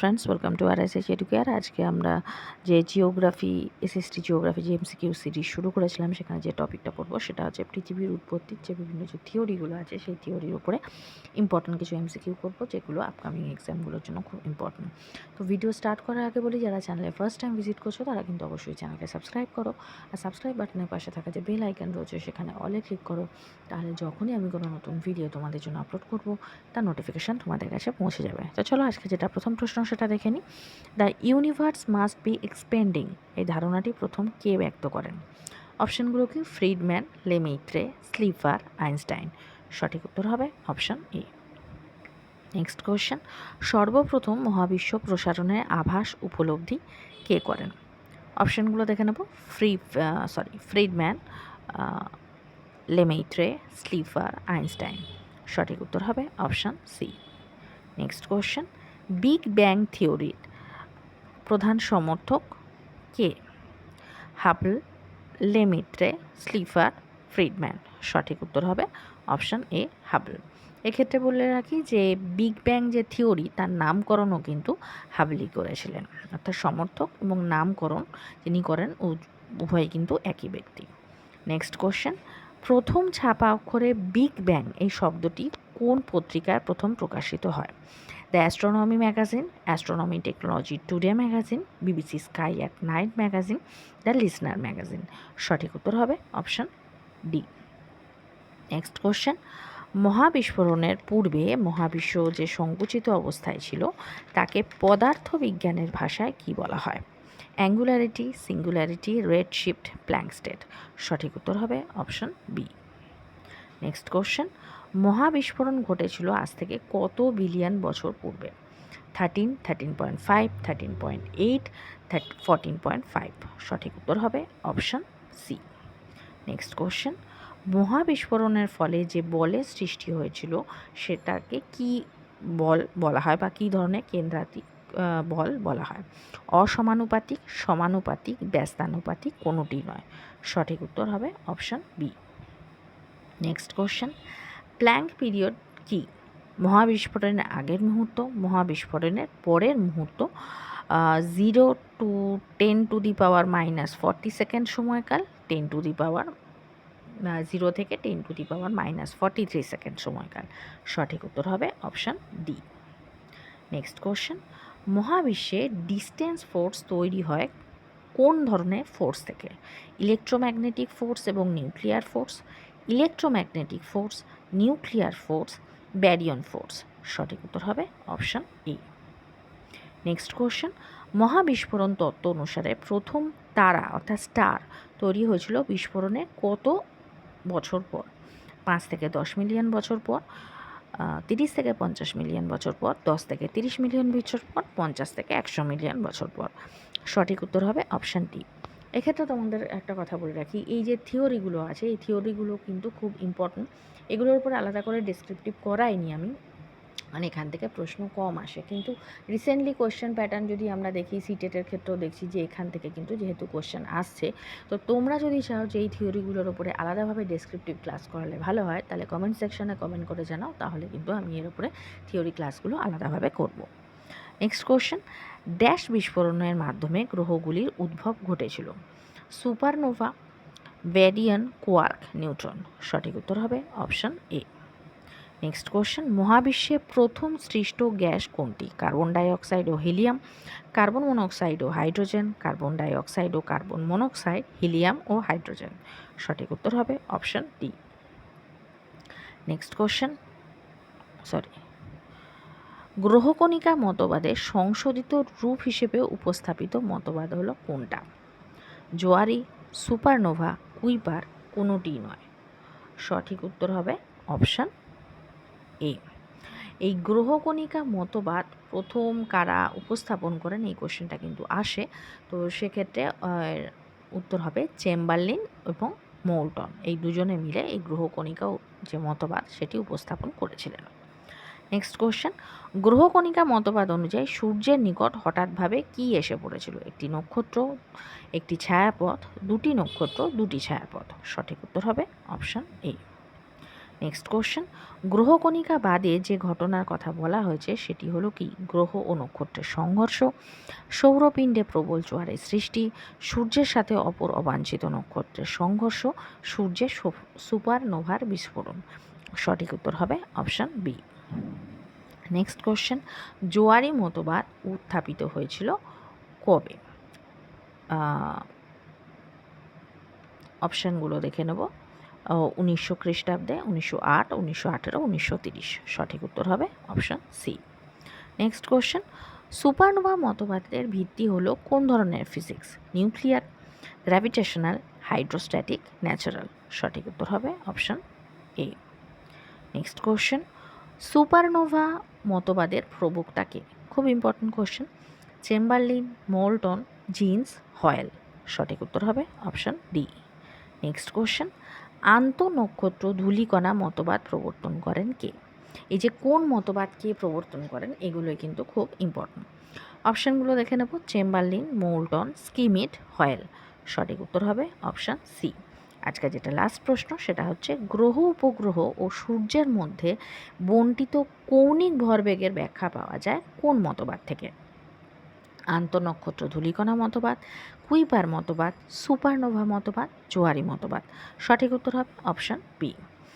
Friends welcome to R S H educare আজকে আমরা যে জিওগ্রাফি এসএসটি জিওগ্রাফি যে এমসিকিউ সিরিজ শুরু করেছিলাম, সেখানে যে টপিকটা পড়ব, সেটা হচ্ছে পৃথিবীর উৎপত্তির যে বিভিন্ন যে থিওরিগুলো আছে, সেই থিওরির উপরে ইম্পর্টেন্ট কিছু এমসিকিউ করব, যেগুলো আপকামিং এক্সামগুলোর জন্য খুব ইম্পর্টেন্ট তো ভিডিও স্টার্ট করার আগে বলি, যারা চ্যানেলে ফার্স্ট টাইম ভিজিট করছ, তারা কিন্তু অবশ্যই চ্যানেলকে সাবস্ক্রাইব করো। আর সাবস্ক্রাইব বাটনের পাশে থাকা যে বেল আইকন রয়েছে, সেখানে অলে ক্লিক করো। তাহলে যখনই আমি কোনো নতুন ভিডিও তোমাদের জন্য আপলোড করব, তার নোটিফিকেশান তোমাদের কাছে পৌঁছে যাবে। তো চলো, আজকে যেটা প্রথম প্রশ্ন সেটা দেখে নিই। The universe must be expanding এই ধারণাটি প্রথম কে ব্যক্ত করেন? অপশানগুলো কি? Friedmann Lemaitre Slipher Einstein. সঠিক উত্তর হবে অপশান এ। Next question. সর্বপ্রথম মহাবিশ্ব প্রসারণের আভাস উপলব্ধি কে করেন? অপশানগুলো দেখে নেব। Free sorry Friedmann Lemaitre Slipher Einstein. সঠিক উত্তর হবে option C. Next question. Big bang থিওরির প্রধান সমর্থক কে? Hubble লেমিট্রে স্লিফার, Friedman. সঠিক উত্তর হবে অপশান এ হাবল এক্ষেত্রে বলে রাখি যে বিগ ব্যাং যে থিওরি, তার নামকরণও কিন্তু হাবলি করেছিলেন। অর্থাৎ সমর্থক এবং নামকরণ যিনি করেন উভয় কিন্তু একই ব্যক্তি। নেক্সট কোশ্চেন প্রথম ছাপা অক্ষরে বিগ ব্যাং এই শব্দটি কোন পত্রিকায় প্রথম প্রকাশিত হয়? The astronomy magazine astronomy technology today magazine BBC sky at night magazine the listener magazine সঠিক উত্তর হবে অপশান ডি নেক্সট কোশ্চেন মহাবিস্ফোরণের পূর্বে মহাবিশ্ব যে সংকুচিত অবস্থায় ছিল, তাকে পদার্থবিজ্ঞানের ভাষায় কি বলা হয়? Angularity singularity red shift Planck state সঠিক উত্তর হবে অপশন বি নেক্সট কোশ্চেন মহাবিস্ফোরণ ঘটেছিল আজ থেকে কত বিলিয়ন বছর পূর্বে। Thirteen thirteen point five thirteen point eight thirty fourteen point five সঠিক উত্তর হবে অপশান সি নেক্সট কোশ্চেন মহাবিস্ফোরণের ফলে যে বলের সৃষ্টি হয়েছিল, সেটাকে কি বল বলা হয় বা কী ধরনের কেন্দ্রাতিক বল বলা হয়? অসমানুপাতিক, সমানুপাতিক, ব্যস্তানুপাতিক কোনোটি নয়। সঠিক উত্তর হবে option B next question Planck period কি? মহাবিস্ফোরণের আগের মুহূর্ত, মহাবিস্ফোরণের পরের মুহূর্ত zero to ten to the power minus forty second সময়কাল ten to the power zero থেকে ten to the power minus forty three second সময়কাল। সঠিক উত্তর হবে অপশান ডি নেক্সট কোশ্চেন মহাবিশ্বে ডিস্টেন্স ফোর্স তৈরি হয় কোন ধরনের ফোর্স থেকে? ইলেকট্রোম্যাগনেটিক ফোর্স এবং nuclear force electromagnetic force nuclear force baryon force সঠিক উত্তর হবে অপশান এ নেক্সট কোশ্চেন মহাবিস্ফোরণ তত্ত্ব অনুসারে প্রথম তারা, অর্থাৎ স্টার তৈরি হয়েছিল বিস্ফোরণে কত বছর পর? পাঁচ থেকে দশ মিলিয়ন বছর পর তিরিশ থেকে পঞ্চাশ মিলিয়ন বছর পর, দশ থেকে তিরিশ মিলিয়ন বছর পর, পঞ্চাশ থেকে একশো মিলিয়ন বছর পর? সঠিক উত্তর হবে অপশান ডি এক্ষেত্রে তোমাদের একটা কথা বলে রাখি, এই যে থিওরিগুলো আছে, এই থিওরিগুলো কিন্তু খুব ইম্পর্টেন্ট এগুলোর উপরে আলাদা করে ডিসক্রিপটিভ করাইনি আমি। মানে এখান থেকে প্রশ্ন কম আসে। কিন্তু রিসেন্টলি কোয়েশ্চেন প্যাটার্ন যদি আমরা দেখি সিটেটের ক্ষেত্রেও দেখছি যে এখান থেকে কিন্তু যেহেতু কোয়েশ্চেন আসছে, তো তোমরা যদি চাও যে এই থিওরিগুলোর উপরে আলাদাভাবে ডেসক্রিপটিভ ক্লাস করালে ভালো হয়, তাহলে কমেন্ট সেকশনে কমেন্ট করে জানাও, তাহলে কিন্তু আমি এর উপরে থিওরি ক্লাসগুলো আলাদাভাবে করব। নেক্সট কোয়েশ্চেন ড্যাশ বিস্ফোরণের মাধ্যমে গ্রহগুলির উদ্ভব ঘটেছিল। Supernova baryon quark neutron. সঠিক উত্তর হবে অপশন এ। Next question. মহাবিশ্বে প্রথম সৃষ্ট গ্যাস কোনটি? কার্বন ডাইঅক্সাইড ও হিলিয়াম, কার্বন মনোক্সাইড ও হাইড্রোজেন, কার্বন ডাইঅক্সাইড ও কার্বন মনোক্সাইড, হিলিয়াম ও হাইড্রোজেন। সঠিক উত্তর হবে option D. Next question. Sorry গ্রহকণিকা মতবাদের সংশোধিত রূপ হিসেবে উপস্থাপিত মতবাদ হলো কোনটা? জোয়ারি, সুপারনোভা কুইপার কোনোটি নয়। সঠিক উত্তর হবে অপশান এ। এই গ্রহকণিকা মতবাদ প্রথম কারা উপস্থাপন করেন এই কোশ্চেনটা কিন্তু আসে। তো সেক্ষেত্রে উত্তর হবে চেম্বারলিন এবং মৌলটন। এই দুজনে মিলে এই গ্রহকণিকা যে মতবাদ সেটি উপস্থাপন করেছিলেন। নেক্সট কোশ্চেন গ্রহকণিকা মতবাদ অনুযায়ী সূর্যের নিকট হঠাৎভাবে কি এসে পড়েছিল? একটি নক্ষত্র, একটি ছায়াপথ, দুটি নক্ষত্র, দুটি ছায়াপথ। সঠিক উত্তর হবে অপশান এ নেক্সট কোশ্চেন গ্রহকণিকা বাদে যে ঘটনার কথা বলা হয়েছে, সেটি হলো কি? গ্রহ ও নক্ষত্রের সংঘর্ষ, সৌরপিণ্ডে প্রবল জোয়ারের সৃষ্টি, সূর্যের সাথে অপর অবাঞ্ছিত নক্ষত্রের সংঘর্ষ, সূর্যের সুপারনোভার বিস্ফোরণ। সঠিক উত্তর হবে অপশান বি নেক্সট কোশ্চেন জোয়ারি মতবাদ উত্থাপিত হয়েছিল কবে? অপশানগুলো দেখে নেব। উনিশশো খ্রিস্টাব্দে উনিশশো আট, উনিশশো আঠেরো, উনিশশো তিরিশ। সঠিক উত্তর হবে option C next question supernova মতবাদের ভিত্তি হলো কোন ধরনের physics nuclear gravitational hydrostatic natural সঠিক উত্তর হবে option A next question supernova মতবাদের প্রবক্তাকে। খুব important question Chamberlin Moulton Jeans Hoyle সঠিক উত্তর হবে অপশান ডি নেক্সট কোশ্চেন আন্তঃনক্ষত্র ধূলিকণা মতবাদ প্রবর্তন করেন কে? এই যে কোন মতবাদ কে প্রবর্তন করেন, এগুলোই কিন্তু খুব ইম্পর্টেন্ট অপশানগুলো দেখে নেব। চেম্বারলিন মোল্টন স্কিমিট হয়েল সঠিক উত্তর হবে অপশান সি আজকে যেটা লাস্ট প্রশ্ন, সেটা হচ্ছে গ্রহ উপগ্রহ ও সূর্যের মধ্যে বন্টিত কৌণিক ভরবেগের ব্যাখ্যা পাওয়া যায় কোন মতবাদ থেকে? আন্তনক্ষত্র ধুলিকণা মতবাদ, কুইপার মতবাদ, সুপারনোভা মতবাদ, জোয়ারি মতবাদ। সঠিক উত্তর হবে অপশান বি